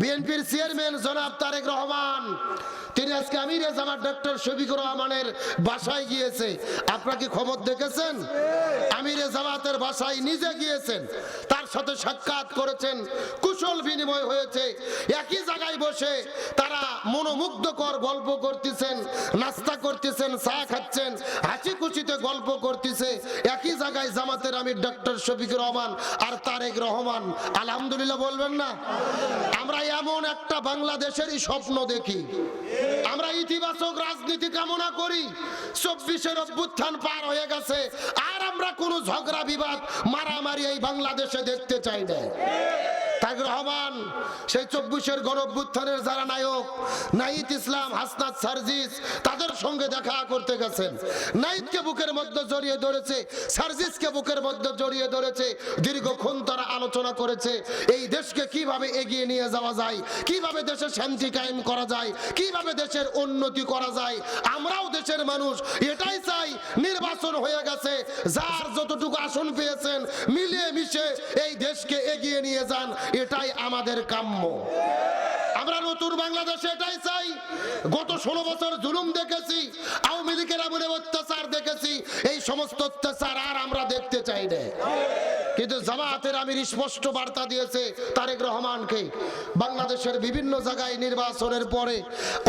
বিএনপির চেয়ারম্যান জনাব তারেক রহমান, তিনি আজকে আমির জামাত ডক্টর শফিকুর রহমানের বাসায় গিয়েছে। আপনারা কি খবর দেখেছেন? আমির জামাতের বাসায় নিজে গিয়েছেন। তার সাথে সাক্ষাৎ করেছেন, কুশল বিনিময় হয়েছে। একই জায়গায় বসে তারা মনোমুগ্ধকর গল্প করতেছেন, নাস্তা করতেছেন, চা খাচ্ছেন হাসি খুশিতে গল্প করতেছে। একই জায়গায় জামাতের আমির ডক্টর শফিকুর রহমান আর তারেক রহমান। আলহামদুলিল্লাহ বলবেন না? আমরা এমন একটা বাংলাদেশেরই স্বপ্ন দেখি। আমরা ইতিবাচক রাজনীতি কামনা করি। চব্বিশের অভ্যুত্থান পার হয়ে গেছে। আর আমরা কোনো ঝগড়া বিবাদ, মারামারি এই বাংলাদেশে দেখতে চাই না। তারেক রহমান, সেই চব্বিশের গণ অভ্যুত্থানের যারা নায়ক নাইত ইসলাম, হাসনাত সার্জিস, তাদের সঙ্গে দেখা করতে গেছেন। নাইতকে বুকের মধ্যে জড়িয়ে ধরেছে, সার্জিসকে বুকের মধ্যে জড়িয়ে ধরেছে, দীর্ঘক্ষণ তারা আলোচনা করেছে, এই দেশকে কীভাবে এগিয়ে নিয়ে যাওয়া যায়, কীভাবে দেশের শান্তি কায়েম করা যায়, কীভাবে দেশের উন্নতি করা যায়, আমরাও দেশের মানুষ, এটাই চাই, নির্বাচন হয়ে গেছে, যার যতটুকু আসন পেয়েছেন, মিলিয়ে মিশে এই দেশকে এগিয়ে নিয়ে যান এটাই আমাদের কাম্য। আমরা নতুন বাংলাদেশে এটাই চাই। গত ষোলো বছর জুলুম দেখেছি, আওয়ামী লীগের আমলে অত্যাচার দেখেছি। এই সমস্ত অত্যাচার আর আমরা দেখতে চাই না। কিন্তু জামায়াতের আমির স্পষ্ট বার্তা দিয়েছে তারেক রহমানকে, বাংলাদেশের বিভিন্ন জায়গায় নির্বাচনের পরে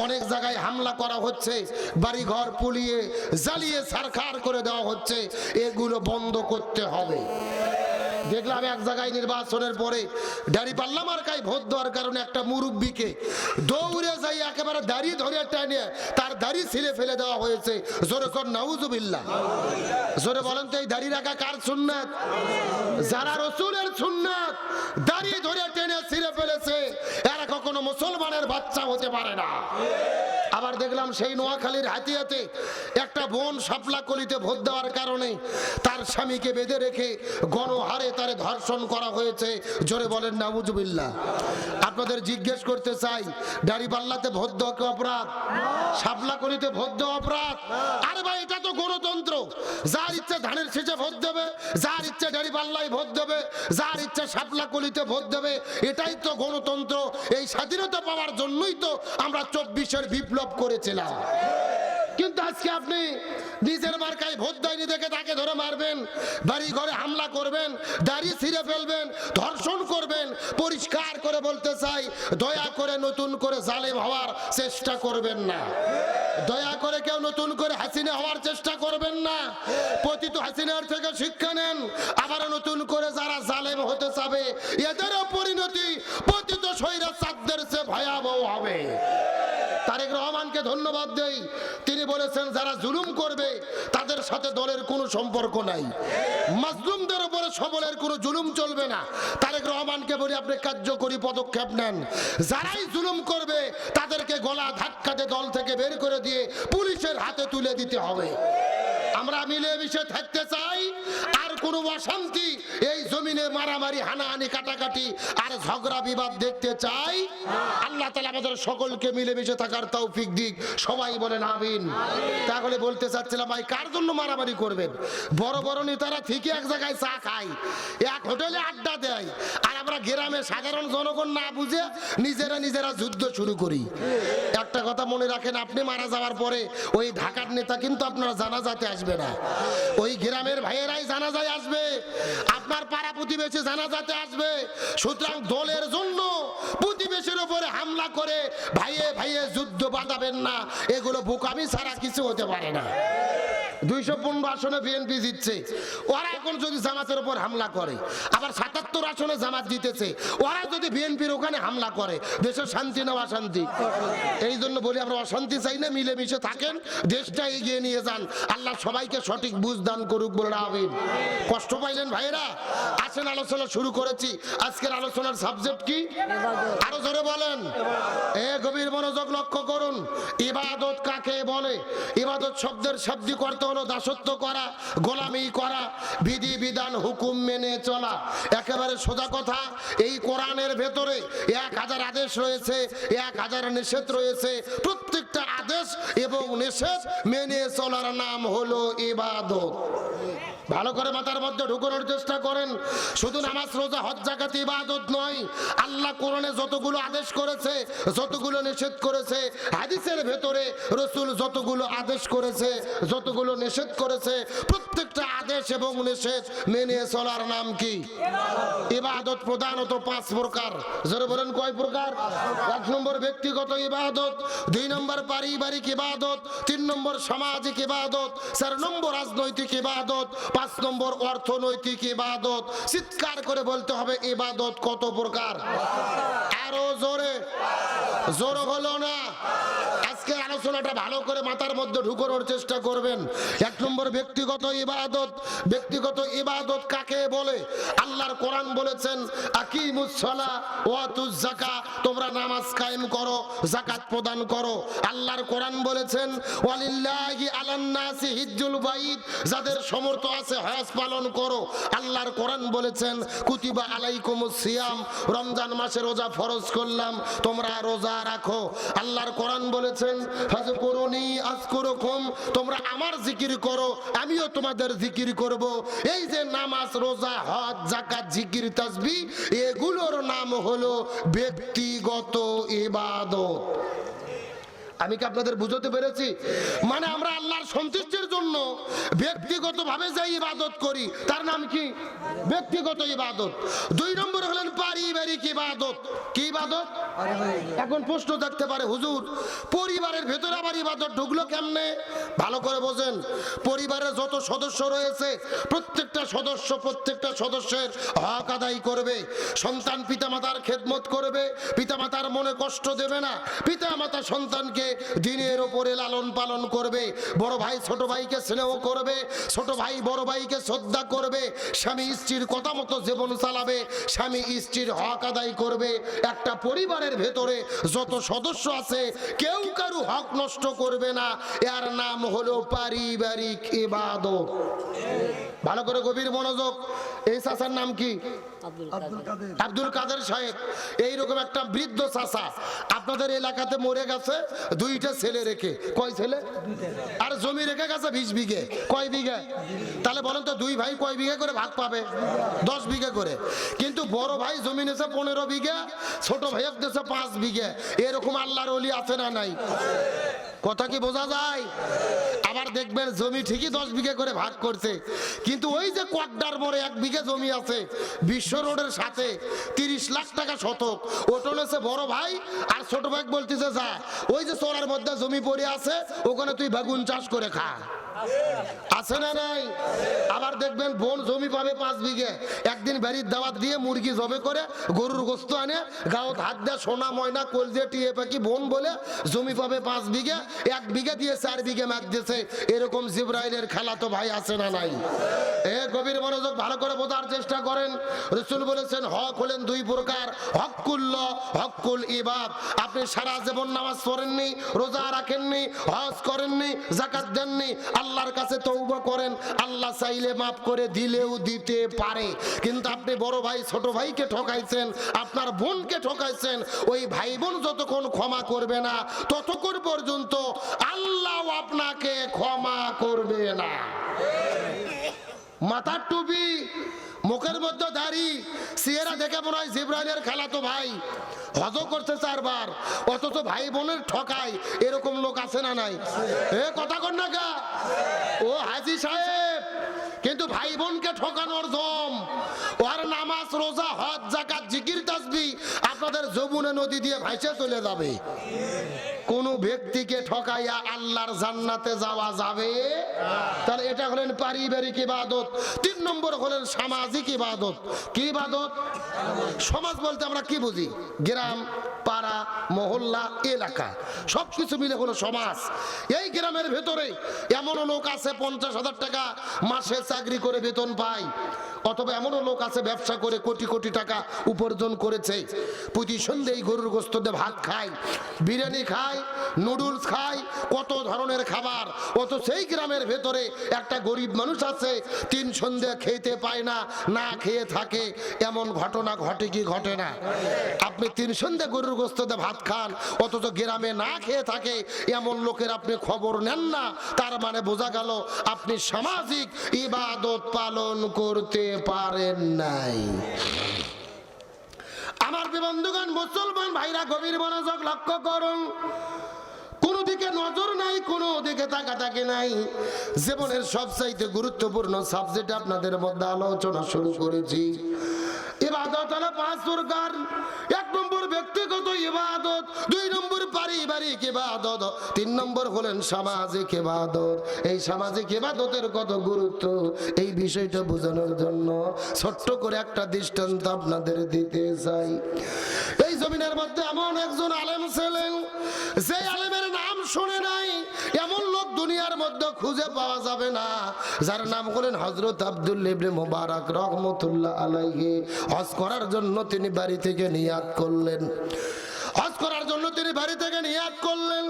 অনেক জায়গায় হামলা করা হচ্ছে, বাড়িঘর পুলিয়ে জ্বালিয়ে সারখার করে দেওয়া হচ্ছে, এগুলো বন্ধ করতে হবে। দেখলাম এক জায়গায় নির্বাচনের পরে দাড়ি পাল্লা মার্কায় ভোট দেওয়ার কারণে একটা মুরব্বীকে দৌড়ে যাই একেবারে দাড়ি ধরে টানে তার দাড়ি ছিলে ফেলে দেওয়া হয়েছে। জোরে কর, নাউজুবিল্লাহ। জোরে বলেন তো এই দাড়ি রাখা কার সুন্নাত? যারা রসুলের সুন্নাত দাড়ি ধরে টেনে ছিঁড়ে ফেলেছে, এরা কখনো মুসলমানের বাচ্চা হতে পারে না। আবার দেখলাম সেই নোয়াখালীর হাতিয়াতে একটা বোন সাপলা কলিতে ভোট দেওয়ার কারণে তার স্বামীকে বেঁধে রেখে গণহারে তারে ধর্ষণ করা হয়েছে। জোরে বলেন নাউজুবিল্লাহ। আপনাদের জিজ্ঞেস করতে চাই দাড়ি পাল্লাতে ভোট দেওয়া কি অপরাধ? সাপলা কলিতে ভোট দেওয়া অপরাধ? আরে ভাই, এটা তো গণতন্ত্র। যার ইচ্ছে ধানের শেষে ভোট দেবে, যার ইচ্ছে দাড়ি পাল্লায় ভোট দেবে, যার ইচ্ছে সাপলা কলিতে ভোট দেবে, এটাই তো গণতন্ত্র। এই স্বাধীনতা পাওয়ার জন্যই তো আমরা চব্বিশের বিপ্লব করেছিলাম। কিন্তু আজকে আপনি নিজের মার্কায় ভোট দেয়নি দেখে তাকে ধরে মারবেন বাড়ি ঘরে হামলা করবেন, দাড়ি ছিঁড়ে ফেলবেন, ধর্ষণ করবেন, পরিষ্কার করে বলতে চাই, দয়া করে নতুন করে জালেম হওয়ার চেষ্টা করবেন না। দয়া করে কেউ নতুন করে হাসিনা হওয়ার চেষ্টা করবেন না। পতিত হাসিনার থেকে শিক্ষা নেন আবার নতুন করে যারা জালেম হতে চাবে, এদেরও পরিণতি পতিত সৈরা চাঁদের সে ভয়াবহ হবে তারেক রহমানকে ধন্যবাদ দেই তিনি বলেছেন যারা জুলুম করবে, তাদের সাথে দলের কোনো সম্পর্ক নাই। মাজলুমদের উপরে সবলের কোনো জুলুম চলবে না। তারেক রহমানকে বলি, আপনি কার্যকরী পদক্ষেপ নেন। যারাই জুলুম করবে, তাদেরকে গলা ধাক্কাতে দল থেকে বের করে দিয়ে পুলিশের হাতে তুলে দিতে হবে। আমরা মিলেমিশে থাকতে চাই, আর কোনো অশান্তি এই জমিনে মারামারি, হানাহানি, কাটাকাটি আর ঝগড়া, বিবাদ দেখতে চাই। আল্লাহ তালা আমাদের সকলকে মিলেমিশে থাকার তৌফিক দিক। সবাই বলেন আমিন। তাহলে বলতে চাচ্ছিলাম, ভাই, কার জন্য মারামারি করবেন? বড় বড় নেতারা ঠিকই এক জায়গায় চা খায়, এক হোটেলে আড্ডা দেয় আর সাধারণ জনগণ না বুঝে নিজেরা নিজেরা যুদ্ধ শুরু করি। একটা কথা মনে রাখেন, আপনি মারা যাওয়ার পরে ওই ঢাকার নেতা কিন্তু আপনারা জানাজাতে আসবে না। ওই গ্রামের ভাইয়েরাই জানাজায় আসবে, আপনার পাড়া প্রতিবেশী জানাজাতে আসবে। সুতরাং দলের জন্য প্রতিবেশীর উপরে হামলা করে ভাইয়ে ভাইয়ে যুদ্ধ বাঁধাবেন না, এগুলো বোকামি ছাড়া কিছু হতে পারে না। দুইশো পনেরো আসনে বিএনপি জিতছে। ওরা এখন যদি জামাতের উপর হামলা করে, আবার সাতাত্তর আসনে জামাত জিতেছে, ওরা যদি বিএনপির ওখানে হামলা করে দেশের শান্তি না অশান্তি এই জন্য বলি, আমরা অশান্তি চাই না, মিলেমিশে থাকেন, দেশটা এগিয়ে নিয়ে যান। আল্লাহ সবাইকে সঠিক বুঝ দান করুক বলে কষ্ট পাইলেন ভাইরা আসেন, আলোচনা শুরু করেছি। আজকের আলোচনার সাবজেক্ট কি? আরও জোরে বলেন। এ গভীর মনোযোগ লক্ষ্য করুন। ইবাদত কাকে বলে? ইবাদত শব্দের শাব্দিক অর্থ হলো দাসত্ব করা, গোলামি করা, বিধি বিধান হুকুম মেনে চলা, একেবারে সোজা কথা, এই কোরআনের ভেতরে এক হাজার আদেশ রয়েছে, এক হাজার নিষেধ রয়েছে, প্রত্যেকটা আদেশ এবং নিষেধ মেনে চলার নাম হলো ইবাদত। ভালো করে মাথার মধ্যে ঢুকানোর চেষ্টা করেন। শুধু নামাজ, রোজা, হজ জাকাত ইবাদত নয়, আল্লাহ কোরআনে যতগুলো আদেশ করেছে, যতগুলো নিষেধ করেছে, হাদিসের ভেতরে রসুল যতগুলো আদেশ করেছে, যতগুলো নিষেধ করেছে, প্রত্যেকটা আদেশ এবং নিষেধ মেনে চলার নাম কি? ইবাদত প্রধানত পাঁচ প্রকার। জোরে বলেন, কয় প্রকার? এক নম্বর ব্যক্তিগত ইবাদত, দুই নম্বর পারিবারিক ইবাদত, তিন নম্বর সামাজিক ইবাদত, চার নম্বর রাজনৈতিক ইবাদত পাঁচ নম্বর অর্থনৈতিক ইবাদত। চিৎকার করে বলতে হবে, ইবাদত কত প্রকার? আরও জোরে। জোর হলো না। আলোচনাটা ভালো করে মাথার মধ্যে ঢুকানোর চেষ্টা করবেন। এক নম্বর, ব্যক্তিগত ইবাদত। ব্যক্তিগত ইবাদত কাকে বলে? আল্লাহর কোরআন বলেছেন তোমরা নামাজ কায়েম করো, যাকাত প্রদান করো। আল্লাহর কোরআন বলেছেন যাদের সমর্থ আছে হজ পালন করো। আল্লাহর কোরআন বলেছেন, কুতিবা আলাইকুমুস সিয়াম রমজান মাসে রোজা ফরজ করলাম, তোমরা রোজা রাখো। আল্লাহর কোরআন বলেছেন হজ করুনি আজ করুকুম তোমরা আমার জিকির করো, আমিও তোমাদের জিকির করব। এই যে নামাজ, রোজা, হজ জাকাত জিকির, তাসবি, এগুলোর নাম হলো ব্যক্তিগত ইবাদত। আমি কি আপনাদের বুঝতে পেরেছি? মানে আমরা আল্লাহর সন্তুষ্টির জন্য ব্যক্তিগতভাবে যে ইবাদত করি, তার নাম কি? ব্যক্তিগত ইবাদত। দুই নম্বর হলেন পারিবারিক ইবাদত। কি ইবাদত? এখন প্রশ্ন থাকতে পারে, হুজুর, পরিবারের ভেতরে আবার ইবাদত ঢুকলো কেমনে? ভালো করে বোঝেন। পরিবারের যত সদস্য রয়েছে, প্রত্যেকটা সদস্য প্রত্যেকটা সদস্যের হক আদায় করবে। সন্তান পিতামাতার খেদমত করবে। পিতামাতার মনে কষ্ট দেবে না। পিতামাতা সন্তানকে দিনের ওপরে লালন পালন করবে। বড় ভাই ছোট ভাইকে স্নেহ করবে ছোট ভাই বড় ভাইকে শ্রদ্ধা করবে স্বামী স্ত্রীর কথা মতো জীবন চালাবে স্বামী স্ত্রীর হক আদায় করবে। একটা পরিবারের ভেতরে যত সদস্য আছে কেউ কারু হক নষ্ট করবে না। এর নাম হলো পারিবারিক ইবাদত। ভালো করে গভীর মনোযোগ। এই চাচার নাম কি? আব্দুল কাদের সাহেব। এইরকম একটা বৃদ্ধ চাচা আপনাদের এলাকাতে মরে গেছে। দুইটা ছেলে রেখে, কয় ছেলে? আর জমি রেখে গেছে বিশ বিঘে। কয় বিঘে? তাহলে বলেন তো দুই ভাই কয় বিঘে করে ভাগ পাবে? দশ বিঘে করে। কিন্তু বড় ভাই জমি নেছে পনেরো বিঘে, ছোট ভাইয়ের দেশে পাঁচ বিঘে। এরকম আল্লাহর অলি আছে না নাই? কথা কি বোঝা যায়? আবার দেখবেন জমি ঠিকই দশ বিঘে করে ভাগ করছে। কিন্তু ওই যে কোয়াড্ডার মোড়ে এক বিঘে জমি আছে, বিশ্ব রোডের সাথে তিরিশ লাখ টাকা শতক। ওটা হচ্ছে বড় ভাই আর ছোট ভাই বলতেছে, যা, ওই যে চোরার মধ্যে জমি পড়ে আছে, ওখানে তুই বেগুন চাষ করে খা। আছে না নাই? আবার দেখবেন বোন জমি পাবে পাঁচ বিঘে। একদিন বাড়ির দাওয়াত দিয়ে মুরগি জবে করে, গরুর গোস্ত আনে গাঁত হাত দিয়ে, সোনা, ময়না, কোল দিয়ে টিয়ে পাখি বোন বলে জমি পাবে পাঁচ বিঘে, এক বিঘে দিয়ে চার বিঘে ম্যাচ দিয়েছে। এরকম জিব্রাইলের খেলা তো ভাই আছে না নাই? এ গভীর মনোযোগ ভালো করে বোঝার চেষ্টা করেন। রসুল বলেছেন, হক হলেন দুই প্রকার হকুল্ল হকুল ইবাদ। আপনি সারা জীবন নামাজ পড়েননি, রোজা রাখেননি, হজ করেননি জাকাত দেননি আল্লাহর কাছে তৌবা করেন, আল্লাহ চাইলে মাফ করে দিলেও দিতে পারে। কিন্তু আপনি বড় ভাই, ছোট ভাইকে ঠকাইছেন, আপনার বোনকে ঠকাইছেন, ওই ভাই বোন যতক্ষণ ক্ষমা করবে না, ততক্ষণ পর্যন্ত আল্লাহ আপনাকে ক্ষমা করবে না। মাথার টুপি মুখের মধ্যে দাড়ি সিয়েরা দেখে মনে হয় জিব্রাইলের খেলা তো ভাই। হজ করছে চারবার, অথচ ভাই বোনের ঠকায় এরকম লোক আছে না নাই? এ, কথা কর না গা। ও হাজি সাহেব, কিন্তু ভাই বোনকে ঠকানোর জম। ওর নামাজ, রোজা, হজ জাকাত জিকির, তাসবি আপনাদের যমুনা নদী দিয়ে ভাইসে চলে যাবে। কোন ব্যক্তিকে ঠকাইয়া আল্লাহর জান্নাতে যাওয়া যাবে? তাহলে এটা হলেন পারিবারিক ইবাদত। তিন নম্বর হলেন সামাজিক ইবাদত। কি ইবাদত? সমাজ বলতে আমরা কি বুঝি? গ্রাম, পাড়া, মহল্লা, এলাকা। সব কিছু মিলে হলো সমাজ। এই গ্রামের ভেতরে এমনও লোক আছে, পঞ্চাশ হাজার টাকা মাসে চাকরি করে বেতন পায়। অথবা এমনও লোক আছে, ব্যবসা করে কোটি কোটি টাকা উপার্জন করেছে। প্রতি সন্ধ্যেই গরুর গোস্ত দিয়ে ভাত খায় বিরিয়ানি খায় নুডলস খায় কত ধরনের খাবার। অত সেই গ্রামের ভেতরে একটা গরিব মানুষ আছে, তিন সন্ধ্যে খেতে পায় না না খেয়ে থাকে, এমন ঘটনা ঘটে কি ঘটে না? আপনি তিন সন্ধ্যে গরুর গোস্ত দিয়ে ভাত খান, অথচ গ্রামে না খেয়ে থাকে, এমন লোকের আপনি খবর নেন না, তার মানে বোঝা গেল আপনি সামাজিক ইবাদত পালন করতে পারেন নাই। আমার বিবন্ধুগণ মুসলমান ভাইরা গভীর মনোযোগ লক্ষ্য করুন। কোনো দিকে নজর নাই, কোনো দিকে তাকাতাকি নাই। জীবনের সবচাইতে গুরুত্বপূর্ণ সাবজেক্ট আপনাদের মধ্যে আলোচনা শুরু করেছি। ইবাদত হলো পাঁচ প্রকার এক নম্বর ব্যক্তিগত ইবাদত, দুই নম্বর পারিবারিক ইবাদত, তিন নম্বর হলেন সামাজিক ইবাদত। এই সামাজিক ইবাদতের কত গুরুত্ব? এই বিষয়টা বোঝানোর জন্য ছোট্ট করে একটা দৃষ্টান্ত আপনাদের দিতে চাই। এই জমিনের মধ্যে এমন একজন আলেম ছিলেন, যে আলেমের নাম শুনে নাই, এমন দুনিয়ার মধ্যে খুঁজে পাওয়া যাবে না। যার নাম হলেন হজরত আব্দুল ইবনে মোবারক রহমতুল্লাহ আলাইহি। হজ করার জন্য তিনি বাড়ি থেকে নিয়াত করলেন। তিনি বাড়ি থেকে নিয়াত করলেন।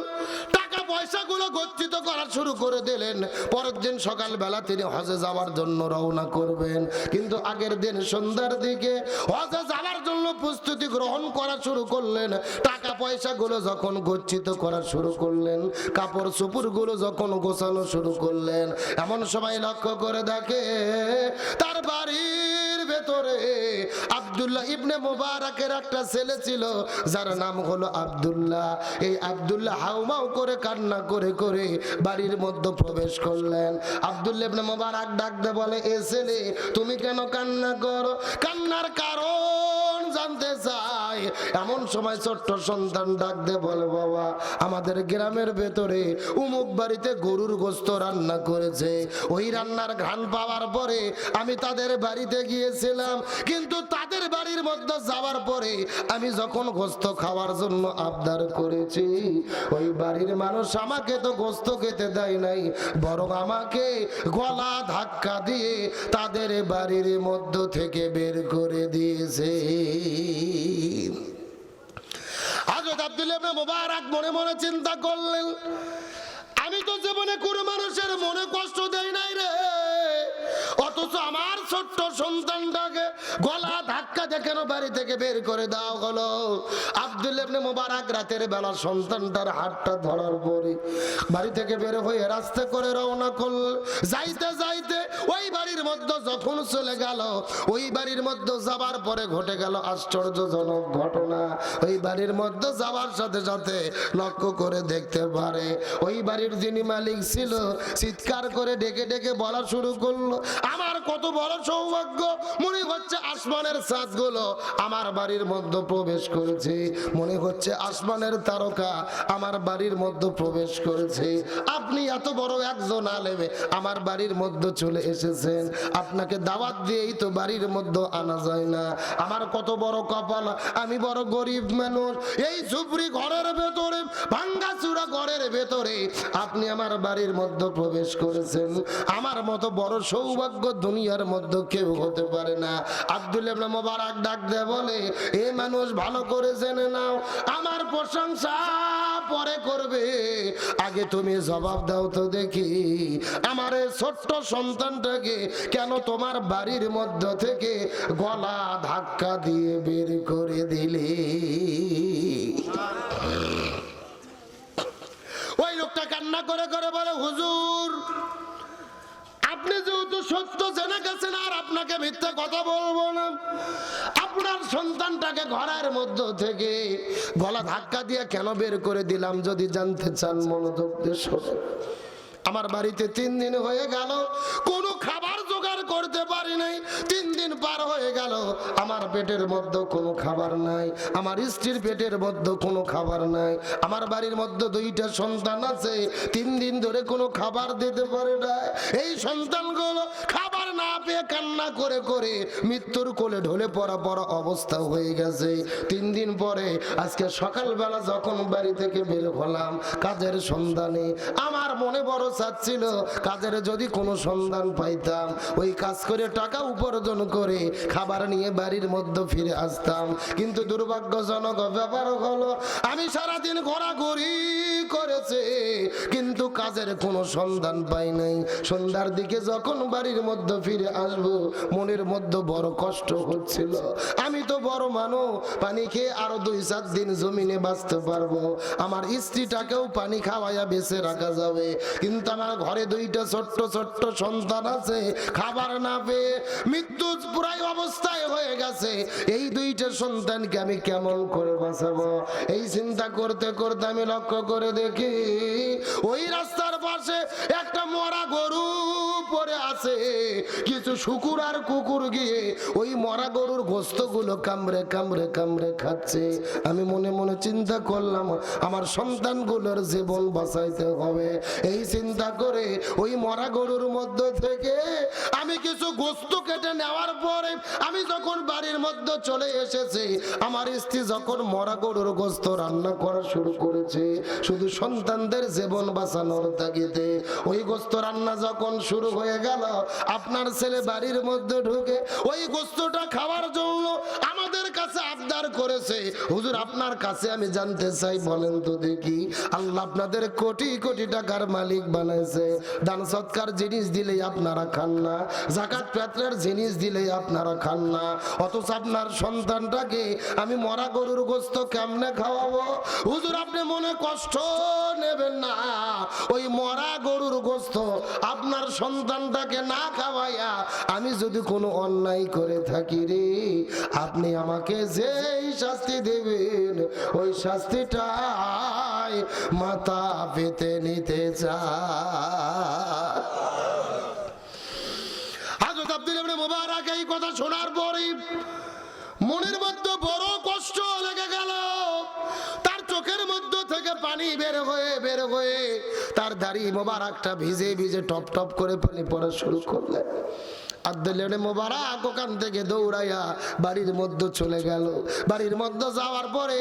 টাকা পয়সাগুলো গচ্ছিত করা শুরু করে দিলেন। পরের দিন সকালবেলা তিনি হজে যাওয়ার জন্য রওনা করবেন। কিন্তু আগের দিন সন্ধ্যার দিকে হজে যাওয়ার জন্য প্রস্তুতি গ্রহণ করা শুরু করলেন। টাকা পয়সাগুলো যখন গচ্ছিত করা শুরু করলেন, কাপড় চুপুরগুলো যখন গোছানো শুরু করলেন, এমন সময় লক্ষ্য করে দেখে তার বাড়ির ভেতরে আব্দুল্লাহ ইবনে মুবারকের একটা ছেলে ছিল, যার নাম হলো আব্দুল্লাহ। এই আবদুল্লাহ হাউমাউ করে কান্না করে করে বাড়ির মধ্যে প্রবেশ করলেন। আবদুল্লাহ ইবনে মুবারক ডাকতে বলে, এ ছেলে, তুমি কেন কান্না করো? কান্নার কারণ জানতে চাই এমন সময় ছোট্ট সন্তান ডাক দে বলে, বাবা, আমাদের গ্রামের ভেতরে উমুক বাড়িতে গরুর গোস্ত রান্না করেছে। ওই রান্নার ঘ্রাণ পাওয়ার পরে আমি তাদের বাড়িতে গিয়েছিলাম। কিন্তু তাদের বাড়ির মধ্যে যাওয়ার পরে আমি যখন গোস্ত খাওয়ার জন্য আবদার করেছি, ওই বাড়ির মানুষ আমাকে তো গোস্ত খেতে দেয় নাই, বরং আমাকে গলা ধাক্কা দিয়ে তাদের বাড়ির মধ্য থেকে বের করে দিয়েছে। আব্দুল্লাহ ইবনে মুবারক মনে মনে চিন্তা করলেন, আমি তো জীবনে কোনো মানুষের মনে কষ্ট দেয় নাই রে। অথচ আমার ছোট্ট সন্তানটাকে গলা ধাক্কা কেন বাড়ি থেকে বের করে দাও হলো আব্দুল ইবনে মুবারক রাতের বেলা সন্তানটার হাতটা ধরার পরে বাড়ি থেকে বের হয়ে রাস্তা করে রওনা করল। যাইতে যাইতে ওই বাড়ির মধ্যে যখন চলে গেল, ওই বাড়ির মধ্যে যাবার পরে ঘটে গেল আশ্চর্যজনক ঘটনা। ওই বাড়ির মধ্যে যাওয়ার সাথে সাথে লক্ষ্য করে দেখতে পারে, ওই বাড়ির যিনি মালিক ছিল, চিৎকার করে ডেকে ডেকে বলা শুরু করল, আমার কত বড় সৌভাগ্য। মনে হচ্ছে আসমানের চাঁদগুলো আমার বাড়ির মধ্যে প্রবেশ করেছে। মনে হচ্ছে আসমানের তারকা আমার বাড়ির মধ্যে প্রবেশ করেছে। আপনি এত বড় একজন আলেমে আমার বাড়ির মধ্যে চলে এসেছেন। আপনাকে দাওয়াত দিয়েই তো বাড়ির মধ্যে আনা যায় না। আমার কত বড় কপাল, আমি বড় গরিব মানুষ। এই ঝুপড়ি ঘরের ভেতরে ভাঙ্গা চূড়া ঘরের ভেতরে আপনি আমার বাড়ির মধ্যে প্রবেশ করেছেন। আমার মতো বড় সৌভাগ্য দুনিয়ার মধ্যে কেউ হতে পারে না। আব্দুল ইবনে মোবারক ডাক দেয়, বলে, এ মানুষ ভালো করে জেনে নাও, আমার প্রশংসা পরে করবে। আগে তুমি জবাব দাও তো দেখি, আমার এই ছোট্ট সন্তানটাকে কেন তোমার বাড়ির মধ্য থেকে গলা ধাক্কা দিয়ে বের করে দিলে? ওই লোকটা কান্না করে করে বলে, হুজুর আপনি যেহেতু সত্য জেনে গেছেন, আর আপনাকে মিথ্যে কথা বলব না। আপনার সন্তানটাকে ঘরের মধ্য থেকে গলা ধাক্কা দিয়ে কেন বের করে দিলাম যদি জানতে চান, মনোযোগ দিয়ে আমার বাড়িতে তিন দিন হয়ে গেল, কোনো খাবার জোগাড় করতে পারি নাই। তিন দিন পার হয়ে গেল, আমার পেটের মধ্যে কোনো খাবার নাই। আমার স্ত্রীর পেটের মধ্যে কোনো খাবার নাই। আমার বাড়ির মধ্যে দুইটা সন্তান আছে, তিন দিন ধরে কোনো খাবার দিতে পারে না এই সন্তানগুলো খাবার না পেয়ে কান্না করে করে মৃত্যুর কোলে ঢলে পড়া পড়া অবস্থা হয়ে গেছে। তিন দিন পরে আজকে সকালবেলা যখন বাড়ি থেকে বের হলাম, কাজের সন্ধানে আমার মনে বড় চাচ্ছিল কাজের যদি কোনো সন্ধান পাইতাম। ওই কাজ করে টাকা উপার্জন করে খাবার নিয়ে বাড়ির মধ্যে ফিরে আসতাম। কিন্তু দুর্ভাগ্যজনক ব্যাপার হলো, আমি সারাদিন ঘোরাঘুরি করেছে, কিন্তু কাজের কোনো সন্ধান পাই নাই। সন্ধ্যার দিকে যখন বাড়ির মধ্যে ফিরে আসব। মনের মধ্যে বড় কষ্ট হচ্ছিল। আমি তো বড় মানুষ, পানি খেয়ে আরও দুই চার দিন জমিনে বাঁচতে পারব। আমার স্ত্রীটাকেও পানি খাওয়াইয়া বেঁচে রাখা যাবে। কিন্তু আমার ঘরে দুইটা ছোট্ট ছোট্ট সন্তান আছে, খাবার না পেয়ে মৃত্যু পুরাই অবস্থায় হয়ে গেছে। এই দুইটা সন্তানকে আমি কেমন করে বাঁচাবো? এই চিন্তা করতে করতে আমি লক্ষ্য করে দেখি, ওই রাস্তার পাশে একটা মরা গরু পড়ে আছে। কিছু শুকুর আর কুকুর গিয়ে ওই মরা গরুর গোস্তগুলো কামড়ে কামড়ে কামড়ে খাচ্ছে। আমি মনে মনে চিন্তা করলাম, আমার সন্তানগুলোর জীবন বাঁচাইতে হবে। এই চিন্তা করে ওই মরা গরুর মধ্য থেকে আমি কিছু গোস্ত কেটে নেওয়ার পরে আমি যখন বাড়ির মধ্যে চলে এসেছি, আমার স্ত্রী যখন মরা গরুর গোস্ত রান্না করা শুরু করেছে, শুধু সন্তানদের জীবন বাঁচানোর তাগিদে। ওই গোস্ত রান্না যখন শুরু হয়ে গেল। আপনার ছেলে বাড়ির মধ্যে ঢুকে ওই গোস্তটা খাওয়ার জন্য আমাদের কাছে আবদার করেছে। হুজুর, আপনার কাছে আমি জানতে চাই, বলেন তো দেখি। আল্লাহ আপনাদের কোটি কোটি টাকার মালিক বানাইছে। দান সৎকার জিনিস দিলেই আপনারা খান না। জাকাত পেত্রের জিনিস দিলেই আপনারা খান না। অথচ আপনার সন্তানটাকে আমি মরা গরুর গোস্ত কেমনে খাওয়াবো? হুজুর, আপনি মনে কষ্ট নেবেন না। ওই মরা গরুর গোস্ত আপনার সন্তানটাকে না খাওয়াইয়া আমি যদি কোনো অন্যায় করে থাকি রে, আপনি আমাকে যেই শাস্তি দেবেন, ওই শাস্তিটাই মাথা পেতে নিতে হাজরত আব্দুল এই কথা শোনার পরে মনের মধ্যে বড় কষ্ট লেগে গেল। তার চোখের মধ্যে থেকে পানি বের হয়ে বের হয়ে দাড়ি মোবারকটা ভিজে ভিজে টপ টপ করে পানি পড়া শুরু করলেন। আব্দুল্লাহ মোবারক ওখান থেকে দৌড়াইয়া বাড়ির মধ্যে চলে গেল। বাড়ির মধ্যে যাওয়ার পরে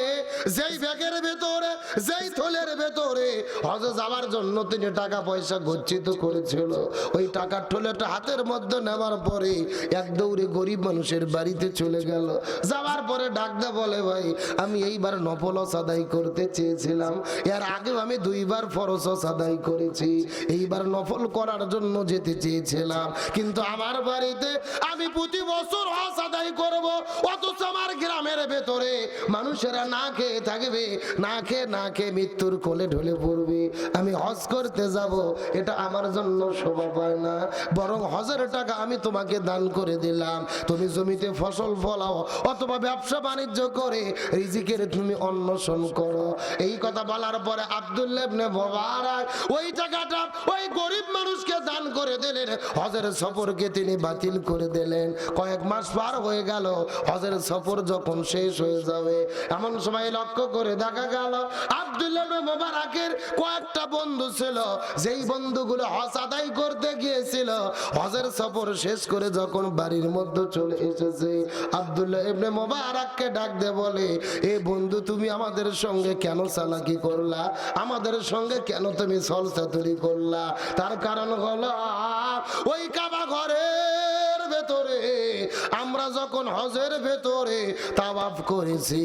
যেই ব্যাগের ভেতরে, যেই থলের ভেতরে হজে যাওয়ার জন্য তিনি টাকা পয়সা গচ্ছিত করেছিল। ওই টাকার ঠোলেটা হাতের মধ্যে নেওয়ার পরে এক দৌড়ে গরিব মানুষের বাড়িতে চলে গেল। যাওয়ার পরে ডাকদা বলে, ভাই, আমি এইবার নফলস আদায় করতে চেয়েছিলাম। এর আগেও আমি দুইবার ফরস আদায় করেছি। এইবার নফল করার জন্য যেতে চেয়েছিলাম। কিন্তু আমার বাড়িতে আমি প্রতি বছর হজ আদায় করব, অথচ আমার গ্রামের ভেতরে মানুষেরা না খেয়ে থাকবে, না খেয়ে না খেয়ে মৃত্যুর কোলে ঢলে পড়বে। আমি হজ করতে যাব, এটা আমার জন্য শোভা পায় না। বরং হজের টাকা আমি তোমাকে দান করে দিলাম। তুমি জমিতে ফসল ফলাও, অথবা ব্যবসা বাণিজ্য করে রিজিকের তুমি অন্বেষণ করো। এই কথা বলার পরে আব্দুল্লাহ ইবনে মোবারক ওই টাকাটা ওই গরিব মানুষকে দান করে দিলেন। হজের সফরকে তিনি বাতিল করে দিলেন। কয়েক মাস পার হয়ে গেল, হজের সফর যখন শেষ হয়ে যাবে, এমন সময় লক্ষ্য করে দেখা গেল আব্দুল্লাহ মোবারকের কয়েকটা বন্ধু ছিল, যেই বন্ধুগুলো হজ আদায় করতে গিয়েছিল, হজের সফর শেষ করে যখন বাড়ির মধ্যে চলে এসেছে আব্দুল্লাহ ইবনে মোবারককে ডাক দে বলে, এ বন্ধু, তুমি আমাদের সঙ্গে কেন চালাকি করলা? আমাদের সঙ্গে কেন তুমি সলসাতুরি করলা? তার কারণ হলো, ওই কাবা ঘরের ভেতরে, আমরা যখন হজের ভেতরে তাওয়াফ করেছি,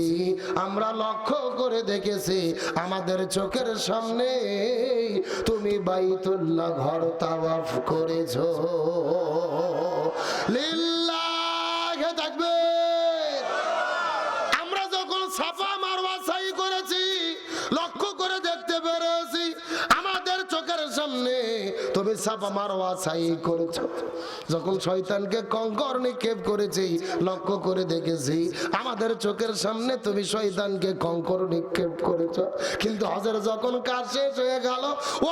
আমরা লক্ষ্য করে দেখেছি, আমাদের চোখের সামনে তুমি বাইতুল্লাহ ঘর তাওয়াফ করেছ। তাকবীর আমরা যখন সাফা মারওয়া সাই করেছি, লক্ষ্য করে দেখতে পেরেছি, আমাদের চোখের সামনে তুমি সাফা মারওয়া সাই করেছ। যখন শয়তানকে কঙ্কর নিক্ষেপ করেছি, লক্ষ্য করে দেখেছি, আমাদের চোখের সামনে তুমি শয়তানকে কঙ্কর নিক্ষেপ করেছ। কিন্তু হজের যখন কাজ শেষ হয়ে গেল,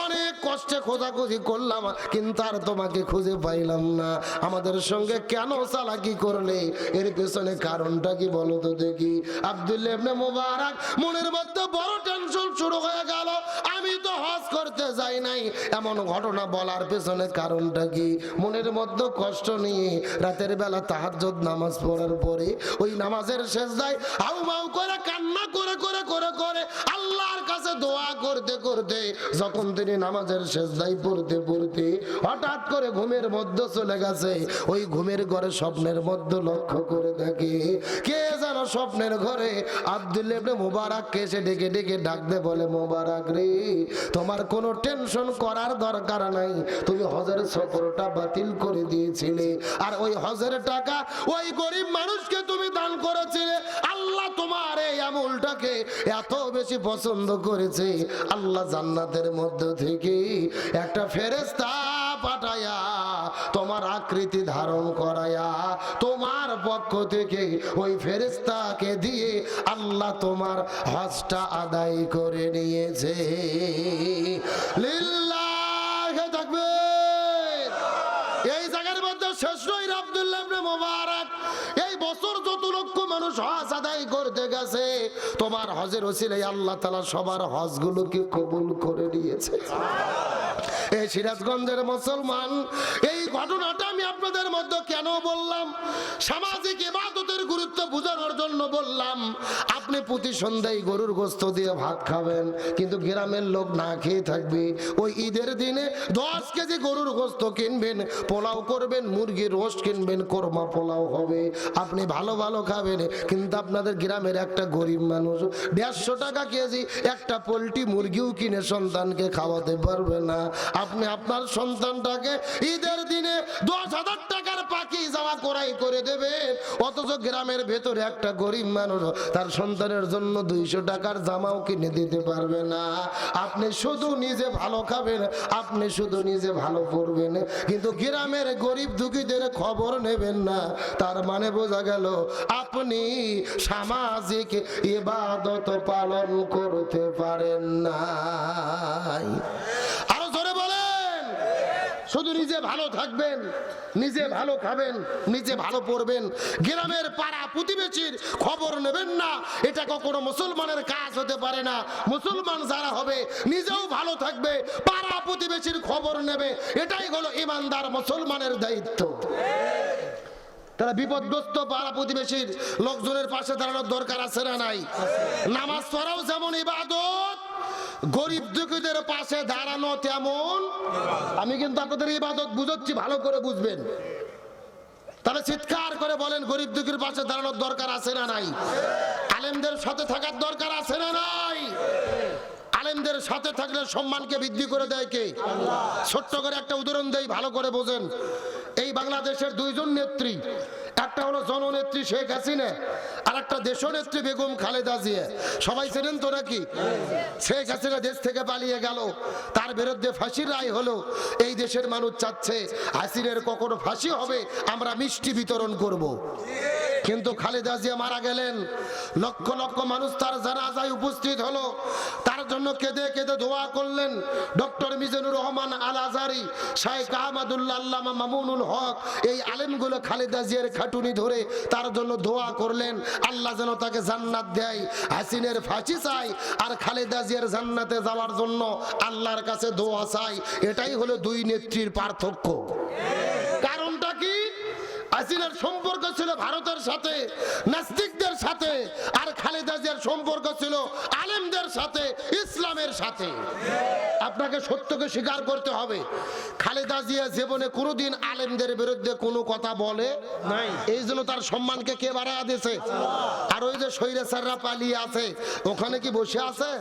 অনেক কষ্টে খোঁজাখুঁজি করলাম, কিন্তু আর তোমাকে খুঁজে পাইলাম না। আমাদের সঙ্গে কেন চালাকি করলে? এর পেছনে কারণটা কি বলো তো দেখি। আব্দুল্লাহ মোবারক, মনের মধ্যে বড় টেনশন শুরু হয়ে গেল, আমি তো হজ করতে যাই নাই। এমন ঘটনা বলার পেছনে কারণটা কি? মনের মধ্যে কষ্ট নিয়ে রাতের বেলা তাহাজ্জুদ নামাজ পড়ার পরে ওই নামাজের শেষ দেয় হাউ মাউ করে কান্না করে করে করে করে আল্লাহর কাছে দোয়া করতে করতে যখন তিনি নামাজের শেষ দায় পড়তে পড়তে হঠাৎ করে ঘুমের মধ্যে চলে গেছে, ওই ঘুমের ঘরে স্বপ্নের মধ্যে লক্ষ্য করে দেখে কে যেন স্বপ্নের ঘরে আব্দুল মুবারক কে এসে ডেকে ডেকে ডাকতে বলে, মোবারক রে, তোমার কোনো টেনশন করার দরকার নাই, তুমি হজের সফরটা বাতিল করে দিয়েছিলে আর ওই হজের টাকা ওই গরিব মানুষকে তুমি দান করেছিলে। আল্লাহ তোমার এই আমলটাকে এত বেশি পছন্দ করেছে। আল্লাহ জান্নাতের মধ্য থেকে একটা ফেরেস্তা পাঠায়া, তোমার আকৃতি ধারণ করায়া, তোমার পক্ষ থেকে ওই ফেরেস্তাকে দিয়ে আল্লাহ তোমার হজটা আদায় করে নিয়েছে। লিল্লাহে তাকবীর। এই জায়গার মধ্যে শেষ রইল আব্দুল্লাহ ইবনে মোবারক এই বছর যত লক্ষ মানুষ হজ আদায় করতে গেছে, তোমার হজের ওসিলাই আল্লাহ তাআলা সবার হজগুলোকে কবুল করে নিয়েছে। এই সিরাজগঞ্জের মুসলমান, এই ঘটনাটা আমি আপনাদের মধ্যে কেন বললাম? সামাজিক ইবাদতের গুরুত্ব বোঝানোর জন্য বললাম, আপনি প্রতি সন্ধ্যায় গরুর গোস্ত দিয়ে ভাত খাবেন, কিন্তু গ্রামের লোক না খেয়ে থাকবে। ওই ঈদের দিনে দশ কেজি গরুর গোস্ত কিনবেন, পোলাও করবেন, মুরগির রোস্ট কিনবেন, কোরমা পোলাও হবে। আপনি ভালো ভালো খাবেন। কিন্তু আপনাদের গ্রামের একটা গরিব মানুষ, দেড়শো টাকা কেজি একটা পোলট্রি মুরগিও কিনে সন্তানকে খাওয়াতে পারবে না। আপনি আপনার সন্তানটাকে ঈদের দিনে দশ হাজার টাকার পাখি জামা করাই করে দেবেন। অথচ গ্রামের ভেতরে একটা গরিব মানুষ, তার সন্তানের জন্য দুইশো টাকার জামাও কিনে দিতে পারবে না। আপনি শুধু নিজে ভালো খাবেন, আপনি শুধু নিজে ভালো পড়বেন। কিন্তু গ্রামের গরিব দুঃখীদের খবর নেবেন না। তার মানে বোঝা গেল, আপনি সামাজিক ইবাদত পালন করতে পারেন না আরও জোরে বলেন, শুধু নিজে ভালো থাকবেন, নিজে ভালো খাবেন, নিজে ভালো পড়বেন। গ্রামের পাড়া প্রতিবেশীর খবর নেবেন না, এটা কখনো মুসলমানের কাজ হতে পারে না। মুসলমান যারা হবে, নিজেও ভালো থাকবে, পাড়া প্রতিবেশীর খবর নেবে, এটাই হলো ইমানদার মুসলমানের দায়িত্ব। তারা বিপদগ্রস্ত পাড়া প্রতিবেশীর লোকজনের পাশে দাঁড়ানোর দরকার আছে না নাই? নামাজ পড়াও যেমন ইবাদত, গরিব দুঃখীদের পাশে দাঁড়ানো তেমন। আমি কিন্তু আপনাদের ইবাদত বুঝাচ্ছি, ভালো করে বুঝবেন। তাহলে চিৎকার করে বলেন, গরিব দুঃখীর পাশে দাঁড়ানোর দরকার আছে না নাই? আলেমদের সাথে থাকার দরকার আছে না নাই? আলেমদের সাথে থাকলে সম্মানকে বৃদ্ধি করে দেয় কে? ছোট্ট করে একটা উদাহরণ দেয় ভালো করে বোঝেন। এই বাংলাদেশের দুইজন নেত্রী, একটা হলো জননেত্রী শেখ হাসিনা আর একটা দেশনেত্রী বেগম খালেদা জিয়া। সবাই চেনেন তো নাকি? শেখ হাসিনা দেশ থেকে পালিয়ে গেল, তার বিরুদ্ধে ফাঁসির রায় হলো, এই দেশের মানুষ চাচ্ছে হাসিনের কখনো ফাঁসি হবে, আমরা মিষ্টি বিতরণ করব। কিন্তু খালেদা জিয়া মারা গেলেন। লক্ষ লক্ষ মানুষ তার জানাজায় উপস্থিত হলো। তার জন্য কেঁদে কেঁদে দোয়া করলেন ডক্টর মিজানুর রহমান আল আজারি শাইখ আহমদুল্লাহ আল্লামা মামুনুল হক। এই আলেমগুলো খালেদা জিয়ার খাটুনি ধরে তার জন্য দোয়া করলেন। আল্লাহ যেন তাকে জান্নাত দেয়, হাসিনের ফাঁসি চাই আর খালেদা জিয়ার জান্নাতে যাওয়ার জন্য আল্লাহর কাছে দোয়া চাই এটাই হলো দুই নেত্রীর পার্থক্য। হাসিনার সম্পর্ক ছিল ভারতের সাথে, নাস্তিকদের সাথে, আর খালেদা জিয়ার সম্পর্ক ছিল আলেমদের সাথে, ইসলামের সাথে। আপনাকে সত্যকে স্বীকার করতে হবে। খালেদা জিয়া জীবনে কোনোদিন আলেমদের বিরুদ্ধে কোনো কথা বলে নাই। এই জন্য তার সম্মানকে কে বাড়ায় দিয়েছে? আর ওই যে স্বৈরাচাররা পালিয়ে আছে, ওখানে কি বসে আছে?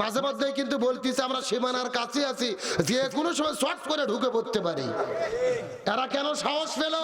মাঝে মধ্যে কিন্তু বলতেছে, আমরা সীমানার কাছে আছি, যে কোনো সময় শর্ট করে ঢুকে পড়তে পারি। তারা কেন সাহস পেল?